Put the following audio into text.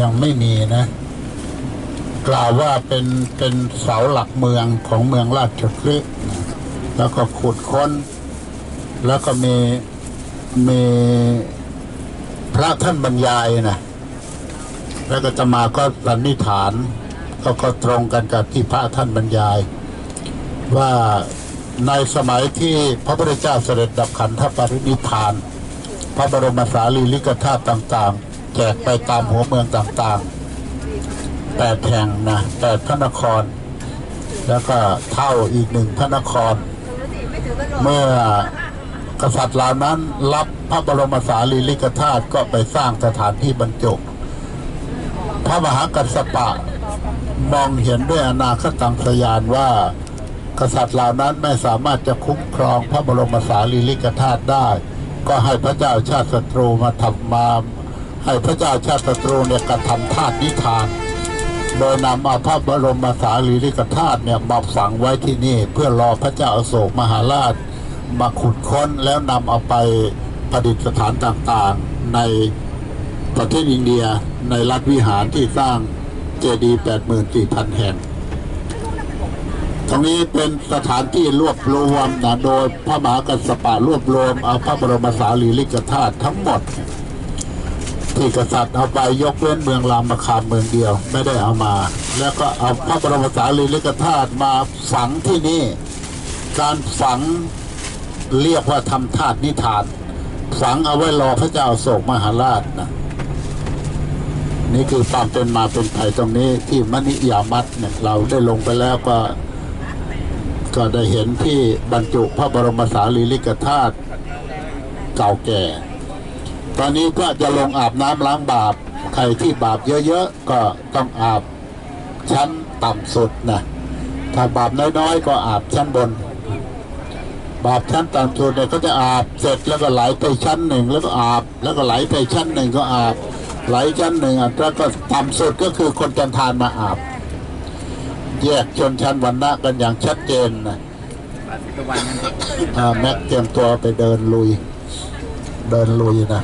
ยังไม่มีนะ กล่าวว่าเป็นเป็นเสาหลักเมืองของเมืองราชคฤห์แล้วก็ขุดค้น แล้วก็มีมีพระท่านบรรยายนะแล้วก็จะมาก็สันนิษฐานก็ก็ตรงกันกับที่พระท่านบรรยาย ว่าในสมัยที่พระพุทธเจ้าเสด็จดับขันธปรินิพาน พระบรมสารีริกธาตุต่างๆ แจกไปตามหัวเมืองต่างๆแปดแห่งนะแปดพระนคร แล้วก็เท่าอีกหนึ่งพระนคร เมื่อกษัตริย์เหล่านั้นรับพระบรมสารีริกธาตุก็ไปสร้างสถานที่บรรจุพระมหากัสสปะมองเห็นด้วยอนาคตังสยานว่า กษัตริย์เหล่านั้นไม่สามารถจะคุ้มครองพระบรมสารีริกธาตุได้ ก็ให้พระเจ้าชาติศัตรูมาทำมาให้พระเจ้าชาติศัตรูเนี่ยกระทำธาตุนิทาน โดยนำเอาพระบรมสารีริกธาตุเนี่ยมาฝังไว้ที่นี่ เพื่อรอพระเจ้าอโศกมหาราช มาขุดค้นแล้วนำเอาไปประดิษฐานต่างๆ ในประเทศอินเดียในรัฐวิหารที่สร้างเจดีย์84,000 แห่ง ตรงนี้เป็นสถานที่รวบรวมนะโดยพระมหากัสปะรวบรวมเอาพระบรมสารีริกธาตุทั้งหมด ที่กษัตริย์เอาไปยกเว้นเมืองรามคามเมืองเดียวไม่ได้เอามา แล้วก็เอาพระบรมสารีริกธาตุมาฝังที่นี่ การฝังเรียกว่าทำธาตุนิทาน ฝังเอาไว้รอพระเจ้าโศกมหาราชนะนี่คือความเป็นมาเป็นไปตรงนี้ที่มณิยามัตเนี่ยเราได้ลงไปแล้วก็ ก็ได้เห็นที่บรรจุพระบรมสารีริกธาตุเก่าแก่ ตอนนี้ก็จะลงอาบน้ำล้างบาป ใครที่บาปเยอะๆ ก็ต้องอาบชั้นต่ำสุดนะ ถ้าบาปน้อยๆ ก็อาบชั้นบน บาปชั้นต่ำสุดเนี่ยก็จะอาบเสร็จแล้วก็ไหลไปชั้นหนึ่งแล้วก็อาบ แล้วก็ไหลไปชั้นหนึ่งก็อาบ ไหลชั้นหนึ่งอะแล้วก็ต่ำสุดก็คือคนจันทานมาอาบ แยกชนชั้นวรรณะกันอย่างชัดเจนนะอ่าแม็กเตรียมตัวไปเดินลุย เดินลุยนะ